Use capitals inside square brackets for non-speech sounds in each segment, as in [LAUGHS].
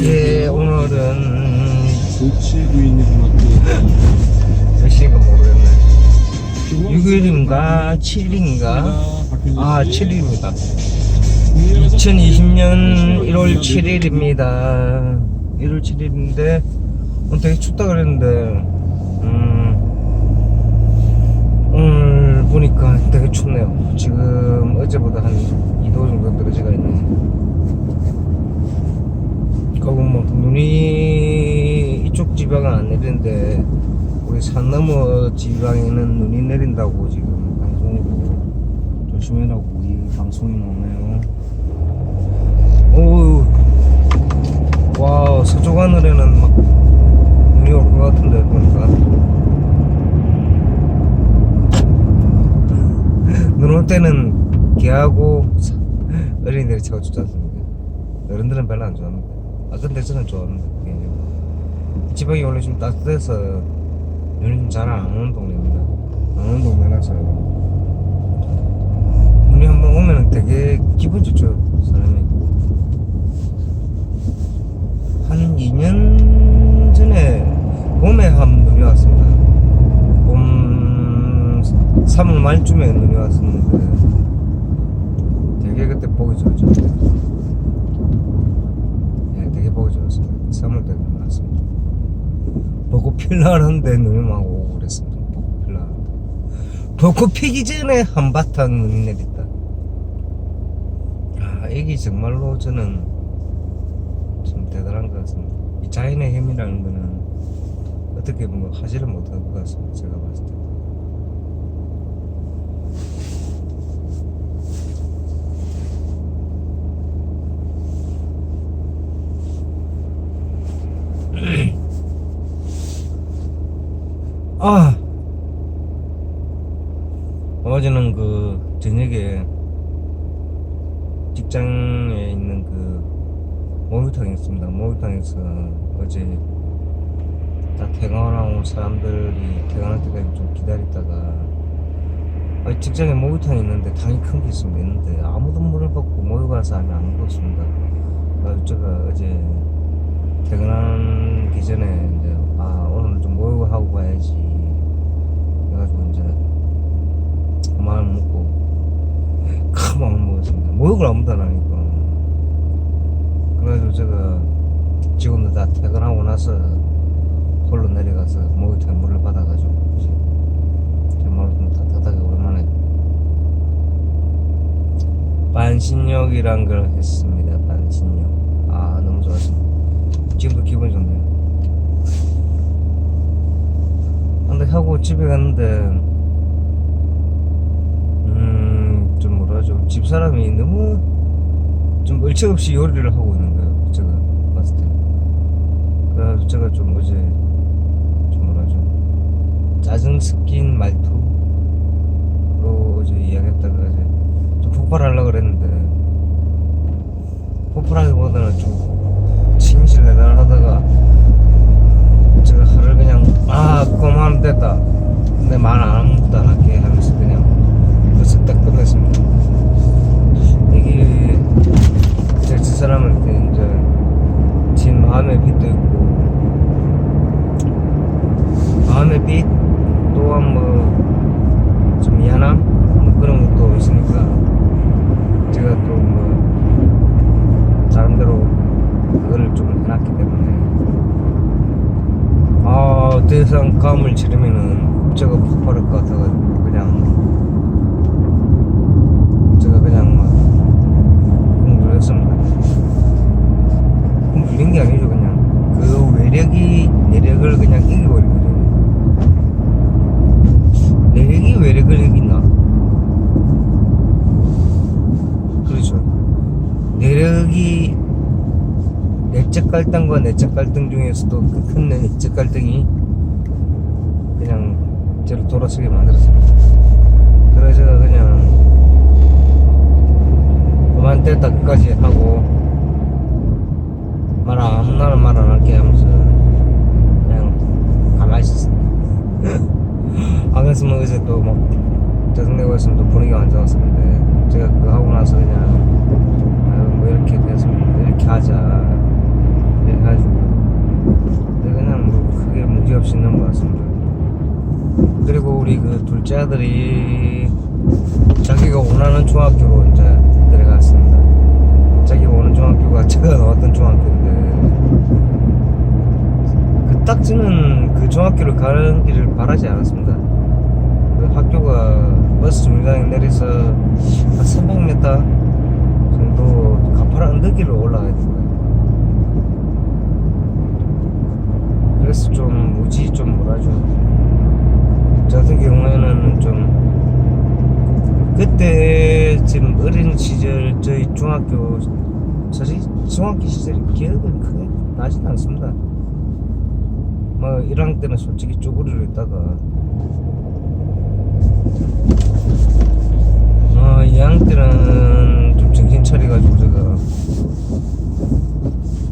예, 오늘은 조치구인님한테 몇 시인가 모르겠네. 6일인가 7일인가? 아, 7일입니다. 2020년 1월 7일입니다. 1월 7일인데 오늘 되게 춥다 그랬는데 음, 오늘 보니까 되게 춥네요. 지금 어제보다 한 2도 정도 떨어지가 있네요. 그리고 뭐 눈이 이쪽 지방은 안 내리는데 우리 산 너머 지방에는 눈이 내린다고 지금 방송으로 조심해라고 이 방송이 나오네요. 오, 와 서쪽 하늘에는 막 눈이 올 것 같은데 보니까 [LAUGHS] 눈올 때는 개하고 사- 어린이들이 제가 좋지 않습니까? 어른들은 별로 안 좋아하는데 아 근데 저는 개인적으로 지방이 원래 좀 따뜻해서 눈이 좀잘안 오는 동네입니다. 안 오는 동네라서 눈이 한번 오면 되게 기분 좋죠 사람이. 한 2년 전에 봄에 한 눈이 왔습니다. 봄 3월 말쯤에 눈이 왔었는데 되게 그때 보기 좋았죠 보기 좋았습니다 3월 때 눈이 왔습니다. 벚꽃 필라는데 눈이 막 오고 그랬습니다. 벚꽃 필라는데. 벚꽃 피기 전에 한바탕 눈이 내렸다. 아 이게 정말로 저는 좀 대단한 것 같습니다. 이 자연의 힘이라는 거는 어떻게 보면 하지를 못할 것 같습니다. 제가 봤을 때 아 어제는 그 저녁에 직장에 있는 그 목욕탕이 있습니다. 목욕탕에서 어제 다 퇴근하고 사람들이 퇴근할 때까지 좀 기다리다가 아, 직장에 목욕탕이 있는데 당이 큰 게 있습니다. 있는데 아무도 문을 받고 목욕하는 사람이 아무도 없습니다. 그래서 제가 어제 퇴근하기 전에 이제 아 오늘 좀 목욕을 하고 가야지 그래가지고 이제 그 마음 먹고 큰 마음 목욕을 아무도 안 하니까 그래가지고 제가 직원들 다 퇴근하고 나서 홀로 내려가서 목욕탕에 물을 받아가지고 정말 좀 따뜻하게 오랜만에 반신욕이란 걸 했습니다. 반신욕 아 너무 좋았습니다. 지금도 기분이 좋네요. 근데 하고 집에 갔는데 음좀 뭐라 하죠 집사람이 너무 좀 얼척없이 요리를 하고 있는 거예요 제가 봤을 때. 그래서 제가 좀 어제 좀 뭐라 하죠? 짜증 섞인 말투로 어제 이야기했다가 이제 좀 폭발하려고 그랬는데 폭발하기보다는 좀 진실 내달 하다가 제가 하를 그냥 아 그만 됐다. 내말 아무것도 안 할게 하면서 그냥 그래서 딱 끝냈습니다 사람한테 이제 진 마음의 빚도 있고 마음의 빚 또한 뭐 좀 미안함? 뭐 그런 것도 있으니까 제가 또 뭐 나름대로 그거를 좀 해놨기 때문에. 아 대상 감을 치르면은 제가 폭발할 것 같아가지고 그냥 제가 그냥 막 공부했습니다 공부 이런 게 아니죠 그냥 그 외력이 내력을 그냥 이겨버린 거죠 내력이 외력을 이긴다 그렇죠 내력이 내적 갈등과 내적 갈등 중에서도 그 큰 내적 갈등이 그냥 저를 돌아서게 만들었습니다. 그래서 제가 그냥 그만 됐다 끝까지 하고 말 아무나라 말안 할게 하면서 그냥 가만히 있었어. 안 그랬으면 어제 또막 짜증내고 했으면 또 분위기가 안 좋았었는데 제가 그거 하고 나서 그냥 아유 뭐 이렇게 됐으면 이렇게 하자 해가지고 근데 그냥 뭐 크게 문제 없이 있는 것 같습니다. 그리고 우리 그 둘째 아들이 자기가 원하는 중학교로 이제 들어갔습니다. 자기가 원하는 중학교가 [LAUGHS] 제가 나왔던 중학교인데 그 딱지는 그 중학교를 가는 길을 바라지 않았습니다. 그 학교가 버스 정류장에 내려서 한 300m 정도 가파른 언덕길로 올라가야 됩니다. 그래서 좀 무지 좀 뭐라죠. 저 같은 경우에는 좀 그때 지금 어린 시절 저희 중학교 사실 중학교 시절 기억은 크게 나진 않습니다. 뭐 1학년 때는 솔직히 쪼그리로 있다가 어 2학년 때는 좀 정신 차려가지고 제가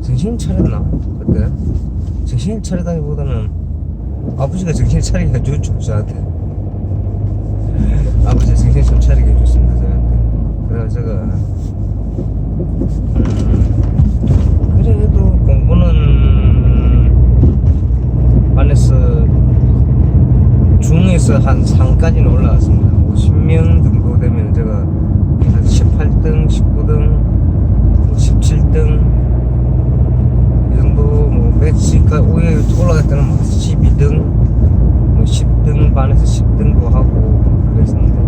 정신 차렸나 그때 정신 차리다기보다는 아버지가 정신 차리게 해줬죠 저한테 아버지 정신 좀 차리게 해줬습니다 저한테. 그래서 제가 음, 그래도 공부는 반에서 중에서 한 3까지는 올라왔습니다. 50명 정도 되면 제가 한 18등 19등 17등 이 정도 뭐 매치가 오해 올라갈 때는 뭐 12등 뭐 10등 반에서 10등도 하고 그랬었는데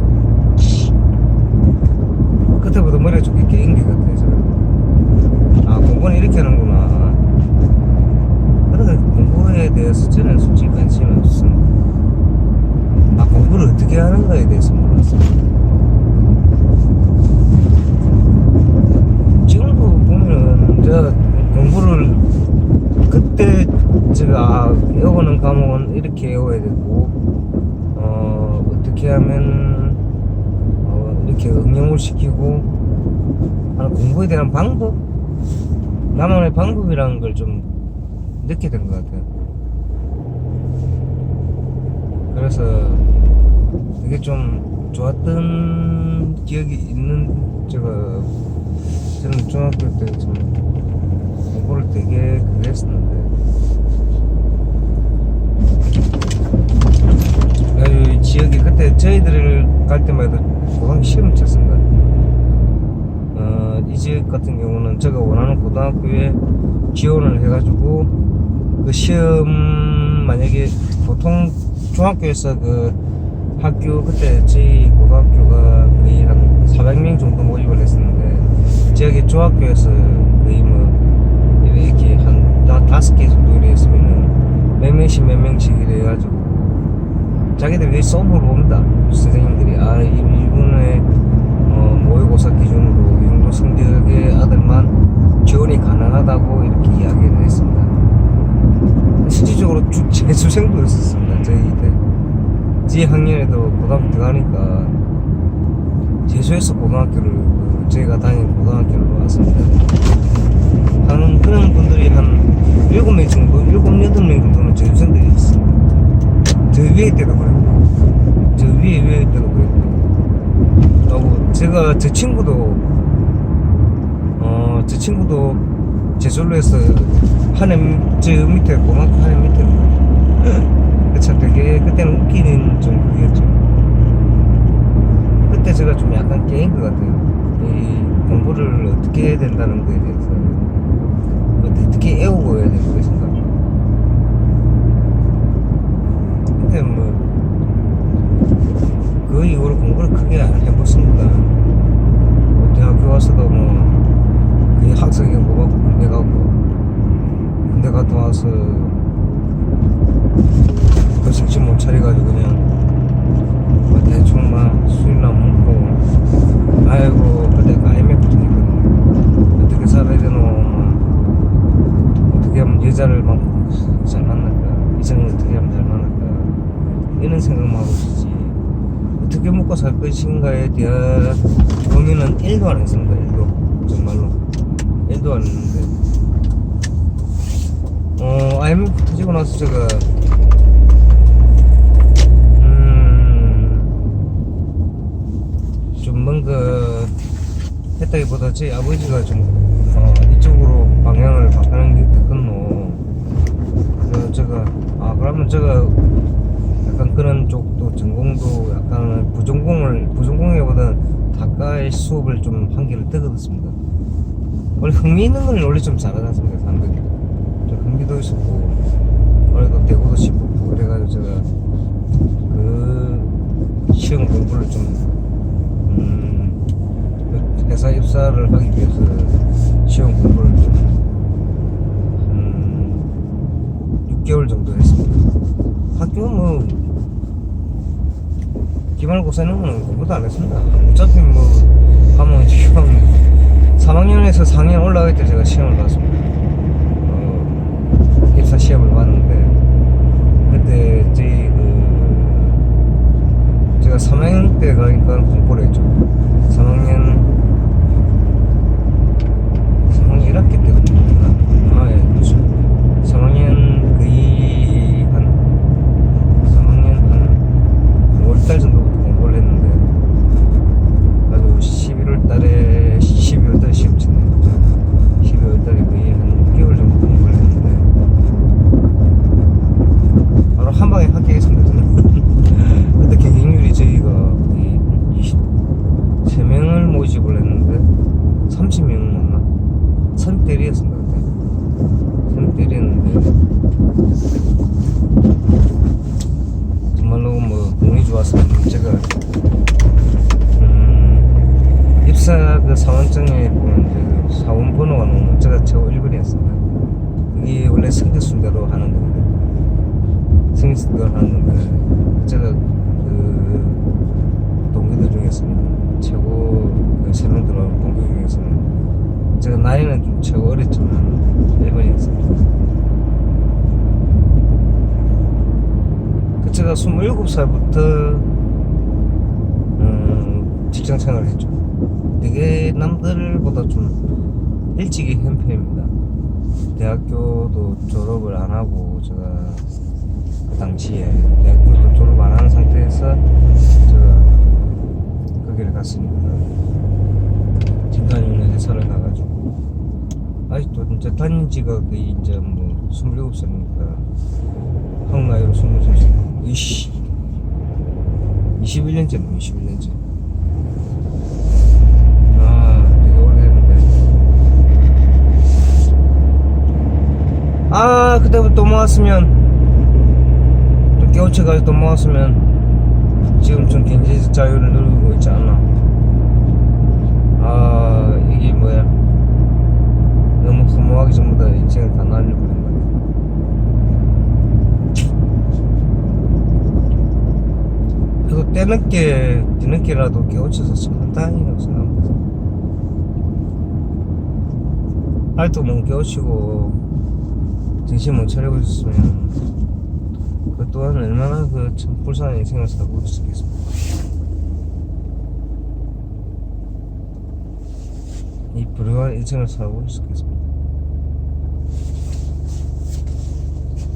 그때부터 머리가 좀 깨인 게 같아요 저는. 아 공부는 이렇게 하는구나. 그래서 공부에 대해서 저는 솔직히 관심이 없습니다. 아 공부를 어떻게 하는가에 대해서 몰랐습니다. 지금도 보면은 제가 공부를 그때 제가 외우는 과목은 이렇게 외워야 되고 어 어떻게 하면 어, 이렇게 응용을 시키고 하는 공부에 대한 방법 나만의 방법이라는 걸 좀 느끼게 된 것 같아요. 그래서 되게 좀 좋았던 기억이 있는 제가 저는 중학교 때 좀 공부를 되게 그게 했었는데 이 지역이 그때 저희들 갈 때마다 고등학교 시험 쳤습니다. 어, 이 지역 같은 경우는 제가 원하는 고등학교에 지원을 해가지고 그 시험 만약에 보통 중학교에서 그 학교 그때 저희 고등학교가 거의 한 400명 정도 모집을 했었는데 지역의 중학교에서 거의 뭐 이렇게 한 다- 다섯 개 정도 이래 했으면은 몇 명씩 몇 명씩 이래 해가지고 자기들이 썸으로 봅니다. 선생님들이. 아 이- 이분의 어, 모의고사 기준으로 이 정도 성적의 아들만 지원이 가능하다고 이렇게 이야기를 했습니다. 실질적으로 주, [LAUGHS] 재수생도 있었습니다. 저희 때. 제 학년에도 고등학교 들어가니까 재수해서 고등학교를 그 저희가 다니는 고등학교로 왔습니다. 한 그런 분들이 한 7명 정도 7, 8명 정도는 재수생들이 있어요 저 위에 때도 그랬고 저 위에 위에 때도 그랬고 하고 제가 제 친구도 어제 친구도 재수를 해서 한해 저 밑에 고등학교 한해 밑에. [LAUGHS] 참 되게 그때는 웃기는 좀 그게였죠. 그때 제가 좀 약간 깨인 것 같아요. 이 공부를 어떻게 해야 된다는 거에 대해서. 어떻게 애우고 해야 되는 것인가 근데 뭐 그 이후로 공부를 크게 안 해봤습니다. 뭐 대학교 와서도 뭐 그게 학생 연구 받고 군대 가고 군대 갔다 와서 그 정신 못 차려가지고 그냥 뭐 대충 막 술이나 먹고 아이고 그때 그 IMF 터졌거든요. 어떻게 살아야 되노 막 어떻게 하면 여자를 막 잘 만날까 이성을 어떻게 하면 잘 만날까 이런 생각만 하고 있지. 어떻게 먹고 살 것인가에 대한 고민은 1도 안 했습니다 1도. 정말로. 1도 안 했는데. 어 IMF 터지고 나서 제가 음 좀 뭔가 했다기보다 제 아버지가 좀 어, 이쪽으로 방향을 바꾸는 게 어떻겠노. 그래서 제가 아 그러면 제가 약간 그런 쪽도 전공도 약간 부전공을 부전공이보다는 학과의 수업을 좀 한 개를 뜨거웠습니다. 원래 흥미 있는 걸 원래 좀 잘하지 않습니까 사람들이 좀 흥미도 있었고 원래도 대구도 싶었고 그래가지고 제가 그 시험 공부를 좀 음, 그 회사 입사를 하기 위해서 시험 공부를 좀 음, 6개월 정도 했습니다. 학교 뭐 기말고사는 뭐 공부도 안 했습니다. 어차피 뭐, 하면 시험, 3학년에서 4학년 올라갈 때 제가 시험을 봤습니다. 어, 입사 시험을 봤는데, 그때 저희 그, 제가 3학년 때 가니까 공부를 했죠. 3학년, 3학년 1학기 때 공부했나? 아, 예, 그렇죠. 3학년 거의 한, 3학년 한 5월달 정도부터 공부를 했는데, 아주 11월 달에 12월 달에 시험 치네요. 12월 달에 거의 한 6개월 정도 공부를 했는데 바로 한 방에 합격했습니다. 저는. 그때 경쟁률이 저희가 거의 23명을 모집을 했는데 30명 맞나? 30대리였습니다. 그때. 30대리였는데 정말로 뭐 운이 좋았어요. 제가 음, 입사 그 사원증에 보면 그 사원 번호가 나오면 제가 최고 1번이었습니다. 그게 원래 성적 순대로 하는 건데 성적 순대로 하는 건데 제가 그 동기들 중에서는 최고 그 세명 들어온 동기 중에서는 제가 나이는 좀 최고 어렸지만 1번이었습니다. 그 제가 27살부터 음, 직장 생활을 했죠. 되게 남들보다 좀 일찍이 한 편입니다. 대학교도 졸업을 안 하고 제가 그 당시에 대학교도 졸업 안 한 상태에서 제가 거기를 지금 다니는 회사를 가가지고 아직도 진짜 다닌 지가 거의 이제 뭐 27살이니까 한국 나이로 23살 이씨 21년째네 21년째 아 되게 오래됐는데 아 그때부터 또 모았으면 좀 깨우쳐가지고 또 모았으면 지금 좀 경제적 자유를 누리고 있지 않나. 아 이게 뭐야. 너무 허무하게 전부 다 인생을 다 날려버린 거네 그래도 때늦게 뒤늦게라도 깨우쳐서 참 다행이라고 생각합니다. 아직도 못 깨우치고 정신 못 차리고 있었으면 그 또한 얼마나 그 참 불쌍한 인생을 살고 있었겠습니까 이 불행한 인생을 살고 있었겠습니다.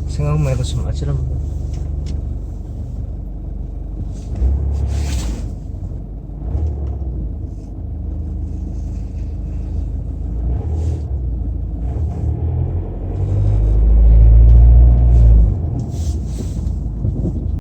생각만 해도 참 아찔합니다